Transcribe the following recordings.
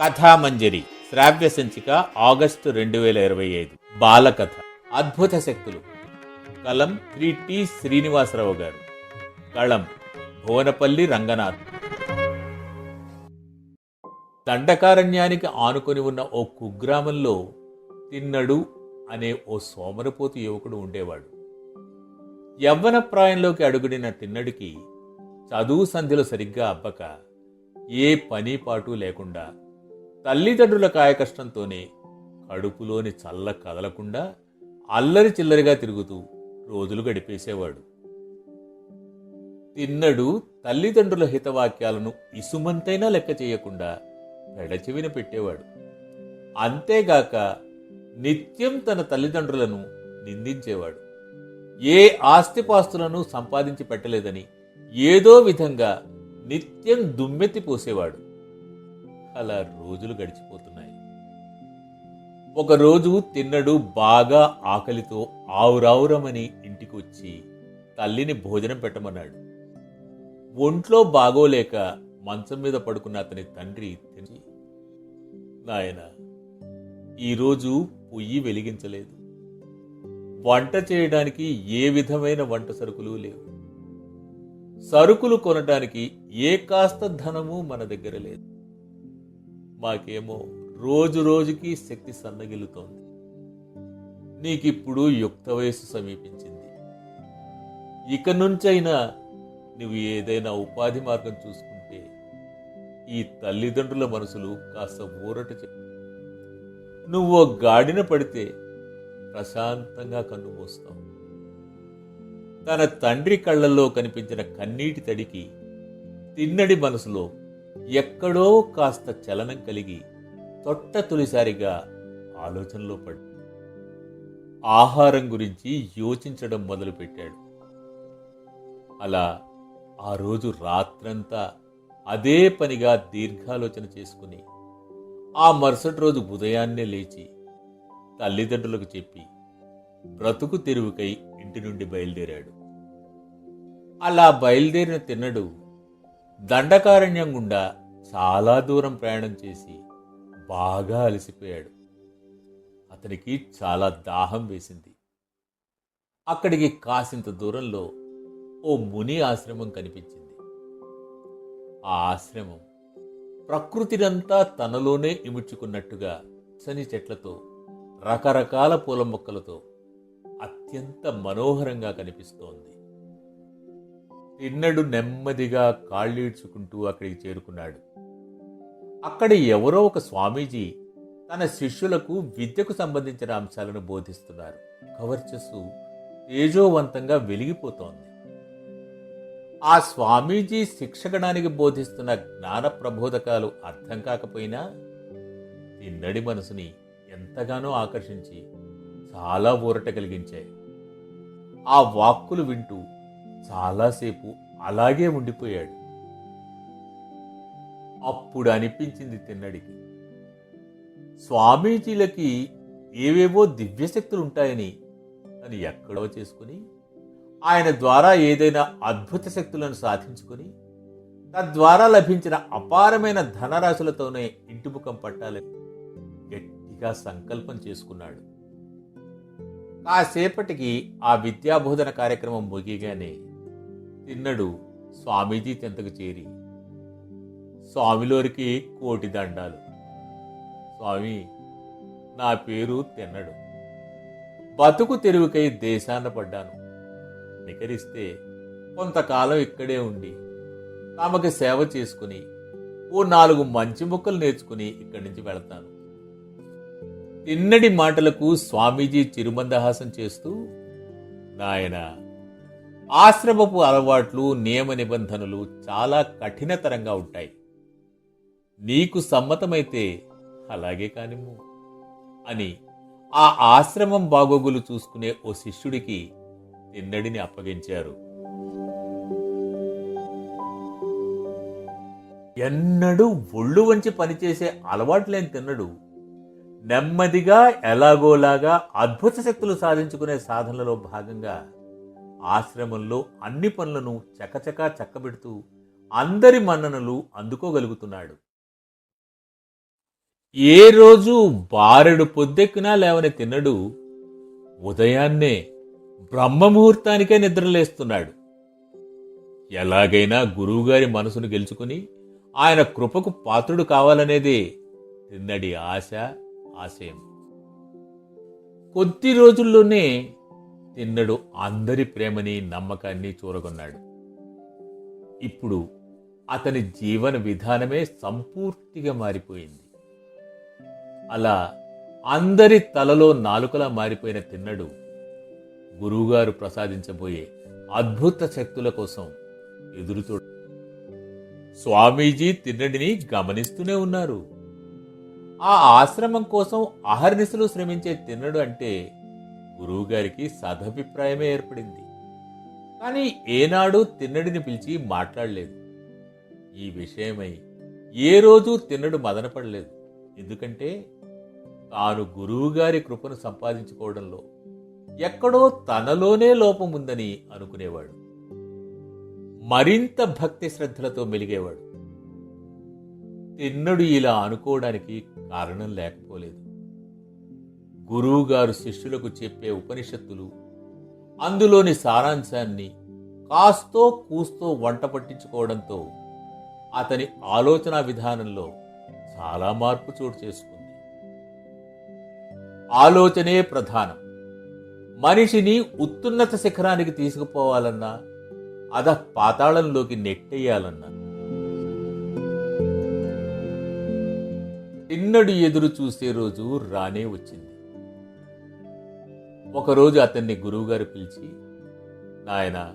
కథామంజరి శ్రావ్య సంచిక ఆగస్టు రెండు వేల ఇరవై ఐదు. బాలకథ. అద్భుత శక్తులు. కలం త్రీ టి శ్రీనివాసరావు గారు. కళం భువనపల్లి రంగనాథ్. దండకారణ్యానికి ఆనుకొని ఉన్న ఓ కుగ్రామంలో తిన్నడు అనే ఓ సోమరపోతు యువకుడు ఉండేవాడు. యవ్వన ప్రాయంలోకి అడుగుడిన తిన్నడికి చదువు సంధ్యలు సరిగ్గా అబ్బక ఏ పని పాటు లేకుండా తల్లిదండ్రుల కాయకష్టంతోనే కడుపులోని చల్ల కదలకుండా అల్లరి చిల్లరిగా తిరుగుతూ రోజులు గడిపేసేవాడు. తిన్నడు తల్లిదండ్రుల హితవాక్యాలను ఇసుమంతైనా లెక్క చేయకుండా పెడచెవిన పెట్టేవాడు. అంతేగాక నిత్యం తన తల్లిదండ్రులను నిందించేవాడు. ఏ ఆస్తిపాస్తులను సంపాదించి పెట్టలేదని ఏదో విధంగా నిత్యం దుమ్మెత్తి పోసేవాడు. అలా రోజులు గడిచిపోతున్నాయి. ఒకరోజు తిన్నడు బాగా ఆకలితో ఆవురావురమని ఇంటికి వచ్చి తల్లిని భోజనం పెట్టమన్నాడు. ఒంట్లో బాగోలేక మంచం మీద పడుకున్న అతని తండ్రి తిని నాయన ఈరోజు పొయ్యి వెలిగించలేదు. వంట చేయడానికి ఏ విధమైన వంట సరుకులు లేవు. సరుకులు కొనడానికి ఏ కాస్త ధనము మన దగ్గర లేదు. మాకేమో రోజు రోజుకి శక్తి సన్నగిల్లుతోంది. నీకిప్పుడు యుక్త వయస్సు సమీపించింది. ఇక నుంచైనా నువ్వు ఏదైనా ఉపాధి మార్గం చూసుకుంటే ఈ తల్లిదండ్రుల మనసులు కాస్త ఊరట చెప్పు. నువ్వు గాడిన పడితే ప్రశాంతంగా కన్ను మూస్తావు. తన తండ్రి కళ్ళల్లో కనిపించిన కన్నీటి తడికి తిన్నడి మనసులో ఎక్కడో కాస్త చలనం కలిగి తొట్ట తొలిసారిగా ఆలోచనలో పడి ఆహారం గురించి యోచించడం మొదలుపెట్టాడు. అలా ఆ రోజు రాత్రంతా అదే పనిగా దీర్ఘాలోచన చేసుకుని ఆ మరుసటి రోజు ఉదయాన్నే లేచి తల్లిదండ్రులకు చెప్పి బ్రతుకు తెరువుకై ఇంటి నుండి బయలుదేరాడు. అలా బయలుదేరిన తిన్నడు దండకారణ్యం గుండా చాలా దూరం ప్రయాణం చేసి బాగా అలసిపోయాడు. అతనికి చాలా దాహం వేసింది. అక్కడికి కాసింత దూరంలో ఓ ముని ఆశ్రమం కనిపించింది. ఆ ఆశ్రమం ప్రకృతినంతా తనలోనే ఇముడ్చుకున్నట్టుగా చని చెట్లతో రకరకాల పూల మొక్కలతో అత్యంత మనోహరంగా కనిపిస్తోంది. తిన్నడు నెమ్మదిగా కాళ్ళీడ్చుకుంటూ అక్కడికి చేరుకున్నాడు. అక్కడ ఎవరో ఒక స్వామీజీ తన శిష్యులకు విద్యకు సంబంధించిన అంశాలను బోధిస్తున్నారు. కవర్చస్సు తేజోవంతంగా వెలిగిపోతోంది. ఆ స్వామీజీ శిక్షగణానికి బోధిస్తున్న జ్ఞాన ప్రబోధకాలు అర్థం కాకపోయినా తిన్నడి మనసుని ఎంతగానో ఆకర్షించి చాలా ఊరట కలిగించాయి. ఆ వాక్కులు వింటూ చాలాసేపు అలాగే ఉండిపోయాడు. అప్పుడు అనిపించింది తిన్నడికి. స్వామీజీలకి ఏవేవో దివ్యశక్తులు ఉంటాయని అని ఎక్కడో చేసుకుని ఆయన ద్వారా ఏదైనా అద్భుత శక్తులను సాధించుకుని తద్వారా లభించిన అపారమైన ధనరాశులతోనే ఇంటి ముఖం పట్టాలని గట్టిగా సంకల్పం చేసుకున్నాడు. కాసేపటికి ఆ విద్యాబోధన కార్యక్రమం ముగిగానే తిన్నడు స్వామీజీ చెంతకు చేరి. స్వామిలోరికి కోటి దండాలు. స్వామి నా పేరు తిన్నడు. బతుకు తెరువుకై దేశాన పడ్డాను. నికరిస్తే కొంతకాలం ఇక్కడే ఉండి తమకి సేవ చేసుకుని ఓ నాలుగు మంచి ముక్కలు నేర్చుకుని ఇక్కడి నుంచి వెళతాను. తిన్నడి మాటలకు స్వామీజీ చిరుమందహాసం చేస్తూ నాయన ఆశ్రమపు అలవాట్లు నియమ నిబంధనలు చాలా కఠినతరంగా ఉంటాయి. నీకు సమ్మతమైతే అలాగే కానిమ్ము అని ఆ ఆశ్రమం బాగోగులు చూసుకునే ఓ శిష్యుడికి తిన్నడిని అప్పగించారు. ఎన్నడూ ఒళ్ళు వంచి పనిచేసే అలవాట్లేని తిన్నడు. నెమ్మదిగా ఎలాగోలాగా అద్భుత శక్తులు సాధించుకునే సాధనలో భాగంగా ఆశ్రమంలో అన్ని పనులను చకచకా చక్కబెడుతూ అందరి మన్ననలు అందుకోగలుగుతున్నాడు. ఏ రోజు బారెడు పొద్దెక్కినా లేవని తిన్నడు ఉదయాన్నే బ్రహ్మముహూర్తానికే నిద్రలేస్తున్నాడు. ఎలాగైనా గురువుగారి మనసును గెలుచుకుని ఆయన కృపకు పాత్రుడు కావాలనేదే తిన్నడి ఆశ ఆశయం. కొద్ది రోజుల్లోనే తిన్నడు అందరి ప్రేమని నమ్మకాన్ని చూరగొన్నాడు. ఇప్పుడు అతని జీవన విధానమే సంపూర్తిగా మారిపోయింది. అలా అందరి తలలో నాలుకలా మారిపోయిన తిన్నడు గురువుగారు ప్రసాదించబోయే అద్భుత శక్తుల కోసం ఎదురుచూ స్వామీజీ తిన్నడిని గమనిస్తూనే ఉన్నారు. ఆ ఆశ్రమం కోసం అహర్నిశలు శ్రమించే తిన్నడు అంటే గురువుగారికి సదభిప్రాయమే ఏర్పడింది. కానీ ఏనాడు తిన్నడిని పిలిచి మాట్లాడలేదు. ఈ విషయమై ఏ రోజు తిన్నడు మదనపడలేదు. ఎందుకంటే తాను గురువుగారి కృపను సంపాదించుకోవడంలో ఎక్కడో తనలోనే లోపం ఉందని అనుకునేవాడు. మరింత భక్తి శ్రద్ధలతో మెలిగేవాడు. తిన్నడు ఇలా అనుకోవడానికి కారణం లేకపోలేదు. గురువుగారు శిష్యులకు చెప్పే ఉపనిషత్తులు అందులోని సారాంశాన్ని కాస్తో కూస్తో వంట పట్టించుకోవడంతో అతని ఆలోచన విధానంలో చాలా మార్పు చోటు చేసుకుంది. ఆలోచనే ప్రధానం. మనిషిని ఉత్తున్నత శిఖరానికి తీసుకుపోవాలన్నా అద పాతాళంలోకి నెట్టేయాలన్నా. తిన్నడు ఎదురు చూసే రోజు రానే వచ్చింది. ఒకరోజు అతన్ని గురువుగారు పిలిచి నాయన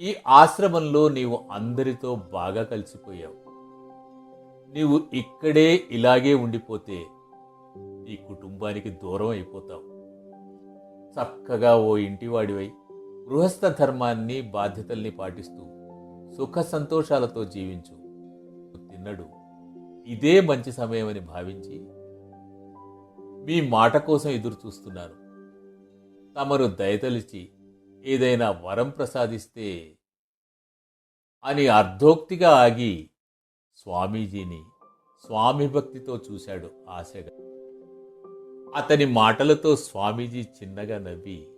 ఈ ఆశ్రమంలో నీవు అందరితో బాగా కలిసిపోయావు. నీవు ఇక్కడే ఇలాగే ఉండిపోతే నీ కుటుంబానికి దూరం అయిపోతావు. చక్కగా ఓ ఇంటివాడివై గృహస్థ ధర్మాన్ని బాధ్యతల్ని పాటిస్తూ సుఖ సంతోషాలతో జీవించు. తిన్నడు. ఇదే మంచి సమయమని భావించి మీ మాట కోసం ఎదురు చూస్తున్నాను తమరు దయతలిచి ఏదైనా వరం ప్రసాదిస్తే అని అర్ధోక్తిగా ఆగి స్వామీజీని స్వామి భక్తితో చూశాడు ఆశగా. అతని మాటలతో స్వామీజీ చిన్నగా నవ్వి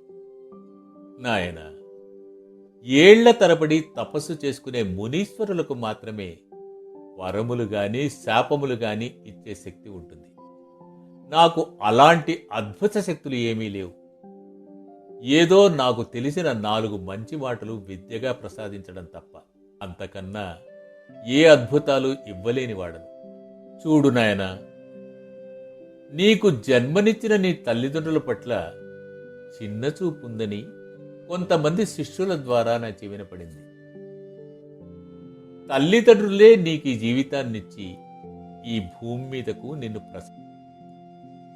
నాయన ఏళ్ళ తరబడి తపస్సు చేసుకునే మునీశ్వరులకు మాత్రమే వరములు గాని శాపములు గాని ఇచ్చే శక్తి ఉంటుంది. నాకు అలాంటి అద్భుత శక్తులు ఏమీ లేవు. ఏదో నాకు తెలిసిన నాలుగు మంచి మాటలు విద్యగా ప్రసాదించడం తప్ప అంతకన్నా ఏ అద్భుతాలు ఇవ్వలేని వాడను. చూడు నాయనా నీకు జన్మనిచ్చిన నీ తల్లిదండ్రుల పట్ల చిన్న చూపుందని కొంతమంది శిష్యుల ద్వారా నా చెవిన పడింది. తల్లిదండ్రులే నీకు ఈ జీవితాన్నిచ్చి ఈ భూమి మీదకు నిన్ను ప్రస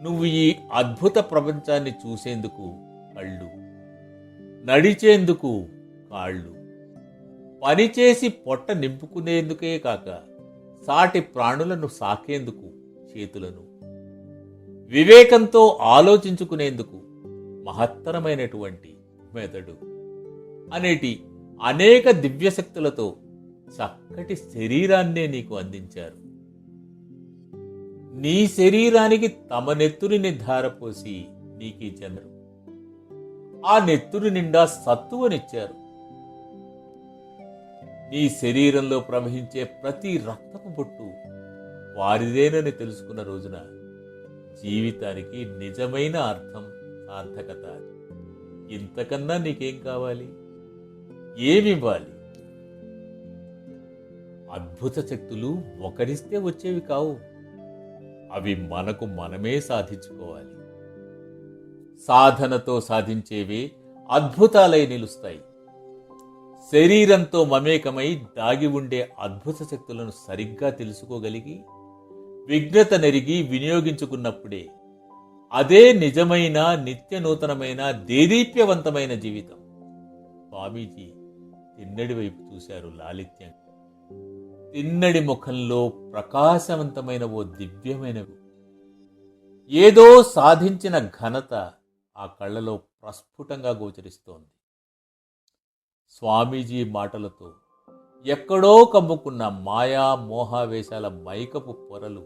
నువ్వు ఈ అద్భుత ప్రపంచాన్ని చూసేందుకు కళ్ళు నడిచేందుకు కాళ్ళు. పనిచేసి పొట్ట నింపుకునేందుకే కాక సాటి ప్రాణులను సాకేందుకు చేతులను. వివేకంతో ఆలోచించుకునేందుకు మహత్తరమైనటువంటి మెదడు. అనేటి అనేక దివ్యశక్తులతో చక్కటి శరీరాన్నే నీకు అందించారు. నీ శరీరానికి తమ నెత్తురిని ధారపోసి నీకీ జనరు. ఆ నెత్తురు నిండా సత్తువనిచ్చారు. నీ శరీరంలో ప్రవహించే ప్రతి రక్తపు బొట్టు వారిదేనని తెలుసుకున్న రోజున జీవితానికి నిజమైన అర్థం సార్థకత. ఇంతకన్నా నీకేం కావాలి? ఏమివ్వాలి? అద్భుత శక్తులు ఒకరిస్తే వచ్చేవి కావు. అవి మనకు మనమే సాధించుకోవాలి. సాధనతో సాధించేవి అద్భుతాలై నిలుస్తాయి. శరీరంతో మమేకమై దాగి ఉండే అద్భుత శక్తులను సరిగ్గా తెలుసుకోగలిగి విఘ్నత నెరిగి వినియోగించుకున్నప్పుడే అదే నిజమైన నిత్య నూతనమైన దేదీప్యవంతమైన జీవితం. స్వామీజీ తిన్నడి వైపు చూశారు లాలిత్యం. తిన్నడి ముఖంలో ప్రకాశవంతమైన ఓ దివ్యమైన ఏదో సాధించిన ఘనత ఆ కళ్ళలో ప్రస్ఫుటంగా గోచరిస్తోంది. స్వామీజీ మాటలతో ఎక్కడో కమ్ముకున్న మాయా మోహావేశాల మైకపు పొరలు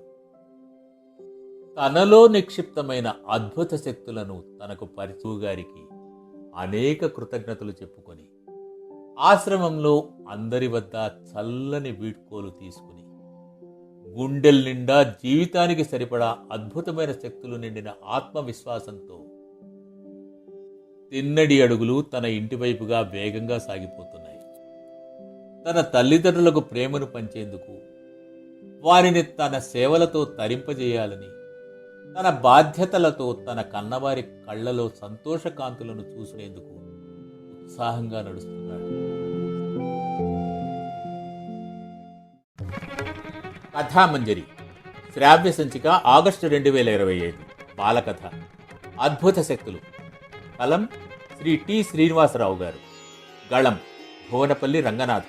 తనలో నిక్షిప్తమైన అద్భుత శక్తులను తనకు పరిచూగారికి అనేక కృతజ్ఞతలు చెప్పుకొని ఆశ్రమంలో అందరి వద్ద చల్లని వీడ్కోలు తీసుకుని గుండెల నిండా జీవితానికి సరిపడా అద్భుతమైన శక్తులు నిండిన ఆత్మవిశ్వాసంతో తిన్నడి అడుగులు తన ఇంటివైపుగా వేగంగా సాగిపోతున్నాయి. తన తల్లిదండ్రులకు ప్రేమను పంచేందుకు వారిని తన సేవలతో తరింపజేయాలని తన బాధ్యతలతో తన కన్నవారి కళ్ళలో సంతోషకాంతులను చూసినందుకు ఉత్సాహంగా నడుస్తున్నాడు. కథామంజరి శ్రావ్య సంచిక ఆగస్టు రెండు వేల ఇరవై ఐదు బాలకథ అద్భుత శక్తులు. కలం శ్రీ టి శ్రీనివాసరావు గారు. గళం భువనపల్లి రంగనాథ్.